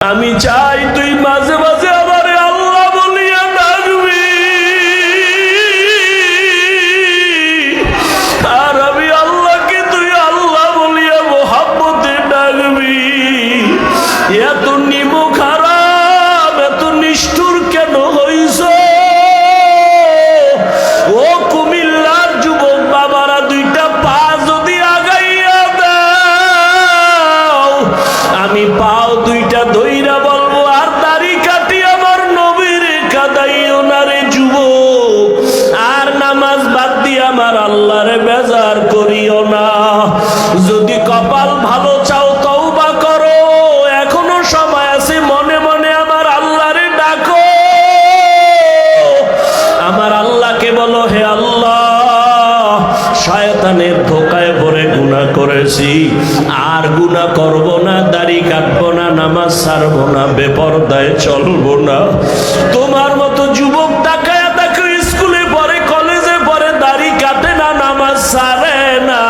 আমি চাই করেছি। আর গুনাহ করব না, দাড়ি কাটবো না, নামাজ ছাড়বো না, বেপরদায় চলবো না। তোমার মতো যুবক তাকায় দেখো, স্কুলে পরে কলেজে পরে দাড়ি কাটে না, নামাজ ছাড়ে না।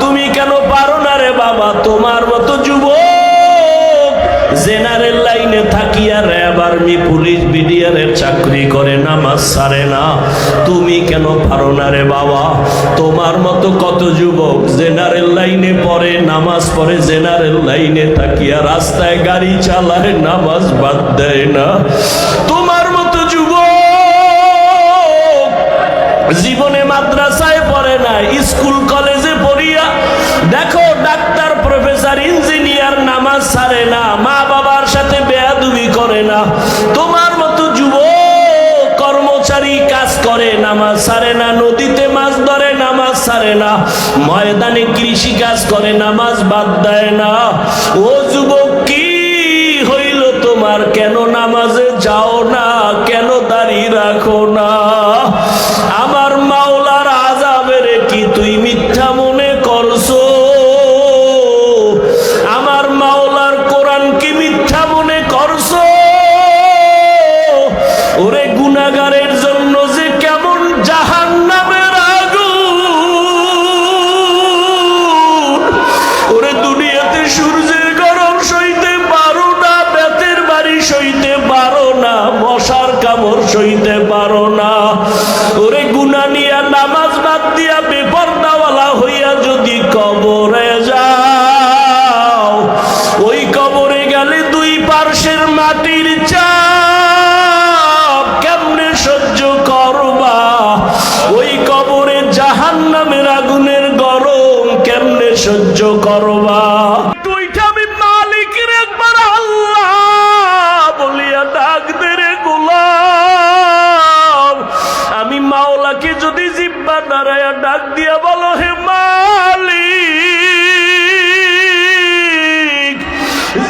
তুমি কেন পারো না রে বাবা? তোমার মতো যুবক জেনারেল লাইনে থাকিয়া র্যাব আর্মি, পুলিশ, বিডিআরের চাকরি করে, নামাজ সারে না। তুমি কেন পারো না রে বাবা? তোমার মতো কত যুবক জেনারেল লাইনে পড়ে, নামাজ পড়ে, জেনারেল লাইনে তাকিয়া রাস্তায় গাড়ি চালায়, নামাজ বাদ দেয় না। তোমার মতো যুবক জীবনে মাদ্রাসায় পড়ে না স্কুল করে নামাজ বাদ দেয় না। ও যুবক কি হইল তোমার? কেন নামাজে যাও না? পারো না। ওরে গুনা নিয়া নামাজ বাদ দিয়া বেপরদাওয়ালা হইয়া যদি কবরে যাও, ওই কবরে গেলে দুই পার্শ্বের মাটির চাপ কেমনে সহ্য করবা? ওই কবরে জাহান নামের আগুনের গরম কেমনে সহ্য করবা? বলো হে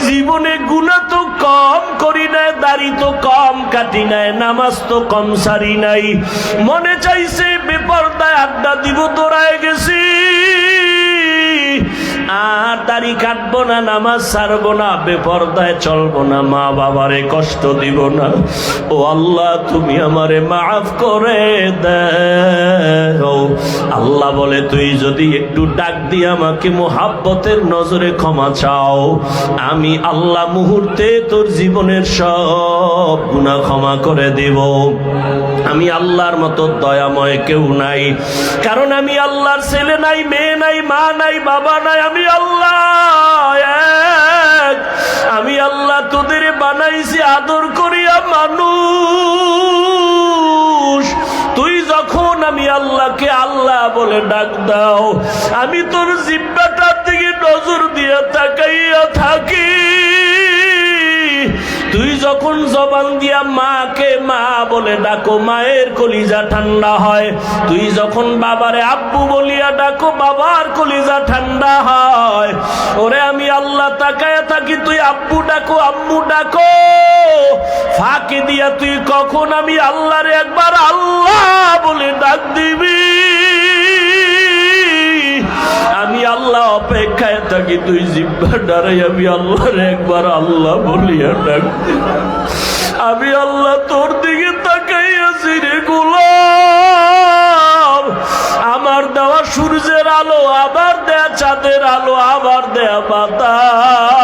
জীবনে গুণা তো কম করি নাই, দাড়ি তো কম কাটি নাই, নামাজ তো কম সারি নাই। মনে চাইছে বেপরদায় আড্ডা দিব তোরায় গেছি। দাড়ি কাটবো না, নামাজ ছাড়বো না, বেপরদায় চলবো না মা বাবারে কষ্ট দিব না। ও আল্লাহ, তুমি আমারে মাফ করে দাও। আল্লাহ বলে, তুই যদি একটু ডাক দিয়ে আমাকে মোহাব্বতের নজরে ক্ষমা চাও, আমি আল্লাহ মুহূর্তে তোর জীবনের সব গুণা ক্ষমা করে দেব। আমি আল্লাহর মতো দয়াময় কেউ নাই। কারণ আমি আল্লাহর ছেলে নাই, মেয়ে নাই, মা নাই, বাবা নাই, আমি আল্লাহ আমি আল্লাহ তোদের বানাইছি আদর করিয়া মানুষ। তুই যখন আমি আল্লাহকে আল্লাহ বলে ডাক দাও, আমি তোর জিব্বাটার দিকে নজর দিয়া তাকাইয়া থাকি। তুই যখন জবান দিয়া মাকে মা বলে ডাকো, মায়ের কলিজা ঠান্ডা হয়। তুই যখন বাবারে আব্বু বলিয়া ডাকো, বাবার কলিজা ঠান্ডা হয়। ওরে আমি আল্লাহ তাকায়া থাকি, তুই আব্বু ডাকো, আম্মু ডাকো। ফাঁকি দিয়া তুই কখন আমি আল্লাহরে একবার আল্লাহ বলে ডাক দিবি? আল্লাহ অপেক্ষায় থাকি, তুই জিব্বা ডারাই আমি আল্লাহর একবার আল্লাহ বলিয়া ডাক। আমি আল্লাহ তোর দিকে তাকাইয়াছি রে গোলাম। আমার দেওয়া সূর্যের আলো আবার দেয়া চাঁদের আলো আবার দেয়া বাতাস।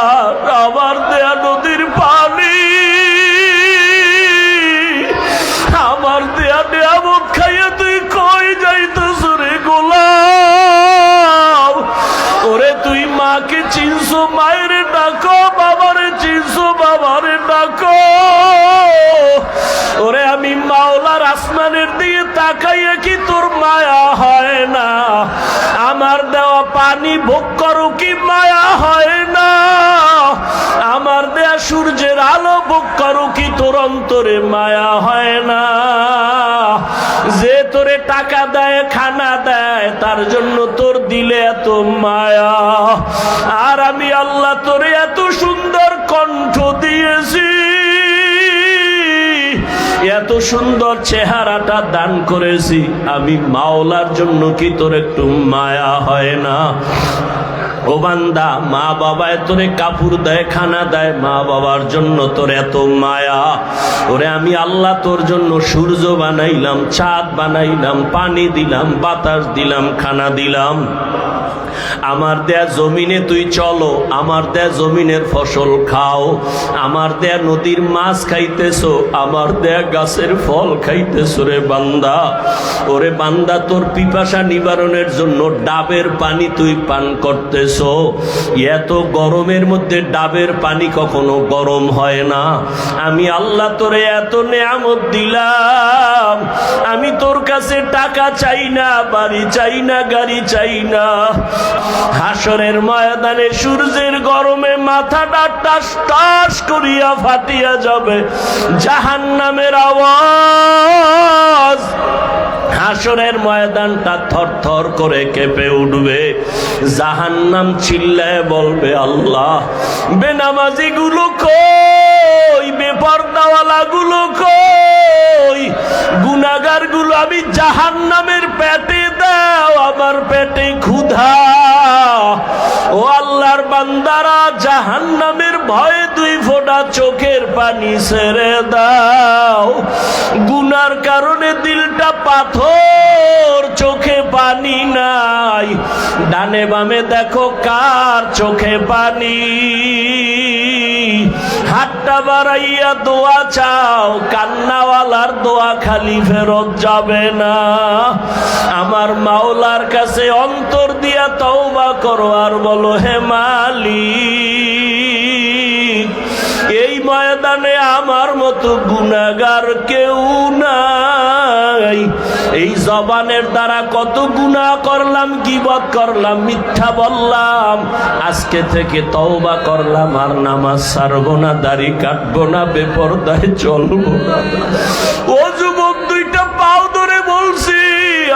চিনসু মায়ের ডাকো, বাবারে চিনসু বাবারে ডাকো। ওরে আমি মাওলার আসমানের দিয়ে তাকাইয়ে কি তোর মায়া হয় না? আমার দেওয়া পানি ভোগ করো কি মায়া হয় না? আমার দেয়া সূর্যের আলো ভোগ করো কি তোর অন্তরে মায়া হয় না? যে তোরে টাকা দেয়, খানা দেয়, তার জন্য তোর দিলে এত মায়া। আমি আল্লাহ তোরে এত সুন্দর কণ্ঠ দিয়েছি। এত সুন্দর চেহারাটা দান করেছি। আমি মাওলার জন্য কি তোর একটু মায়া হয় না? ও বান্দা, মা বাবায় তোরে কাপড় দেয়, খানা দেয়, মা বাবার জন্য তোর এত মায়া। ওরে আমি আল্লাহ তোর জন্য সূর্য বানাইলাম চাঁদ বানাইলাম, পানি দিলাম, বাতাস দিলাম, খানা দিলাম। আমার দেয়া জমিনে তুই চলো, আমার দেয়া জমিনের ফসল খাও। আমার দেয়া নদীর মাছ খাইতেছো, আমার দেয়া গাছের ফল খাইতেছো রে বান্দা। ওরে বান্দা, তোর পিপাসা নিবারণের জন্য ডাবের পানি তুই পান করতেছো। এত গরমের মধ্যে ডাবের পানি কখনো গরম হয় না। আমি আল্লাহ তোরে এত নেয়ামত দিলাম। আমি তোর কাছে টাকা চাই না, বাড়ি চাই না, গাড়ি চাই না। হাসরের ময়দানে সূর্যের গরমে মাথাটা টাস টাস করিয়া ফাটিয়া যাবে। জাহান নামের আওয়াজ। হাসরের ময়দানটা থর থর করে কেঁপে উঠবে। জাহান্নাম চিল্লায় বলবে আল্লাহ বেনামাজি গুলো কই? বেপর্দাওয়ালা গুলো কই? গুনাগারগুলো আমি জাহান্নামের পেটে দাও, আমার পেটে ক্ষুধা। ও আল্লাহর বান্দারা, জাহান্নামের ভয়ে দুই ফোঁটা চোখের পানি ছেড়ে দাও। গুনার কারণে দিলটা পাথর ডানে বামে দেখো কার চোখে পানি। হাতটা বাড়াইয়া দোয়া চাও, কান্নাওয়ালার দোয়া খালি ফেরত যাবে না। আমার মাওলার কাছে অন্তর দিয়া তওবা করো আর বলো, হে মালিক, এই ময়দানে আমার মতো গুনাগার কেউ নাই। এই জবানের দ্বারা কত গুনাহ করলাম, গিবত করলাম, মিথ্যা বললাম। আজকে থেকে তওবা করলাম, আর নামাজ ছাড়বো না, দাড়ি কাটবো না, বেপরদায় চলবো না। ও যুবক, দুইটা পাও ধরে বলছি,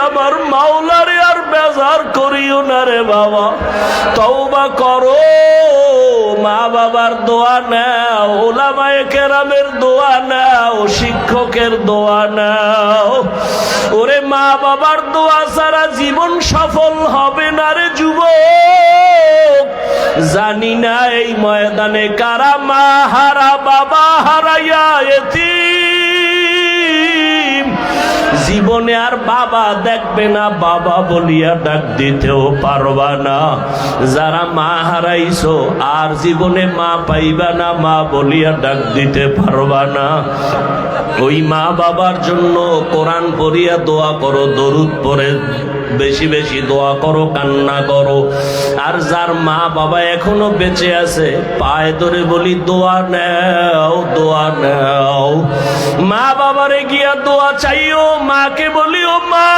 আমার মাওলারে আর বেজার করিও না রে বাবা। তওবা করো, মা বাবার দোয়া নাও, ওলামায়ে কেরামের দোয়া নাও, শিক্ষকের দোয়া নাও। ওরে মা বাবার দোয়া ছাড়া জীবন সফল হবে না রে যুবক। জানি না এই ময়দানে কারা মা হারা, বাবা হারাইয়া এতিম। জীবনে আর বাবা দেখবে না, বাবা বলিয়া ডাক দিতেও পারবা না। যারা মা হারাইছো, আর জীবনে মা পাইবা না, মা বলিয়া ডাক দিতে পারবা না। ওই মা বাবার জন্য কোরআন পড়িয়া দোয়া করো, দরুদ পরে বেশি বেশি দোয়া করো, কান্না করো। আর যার মা বাবা এখনও বেঁচে আছে, পায়ে ধরে বলি, দোয়া নেও দোয়া নেও। মা বাবারে গিয়া দোয়া চাইও, মাকে বলিও, মা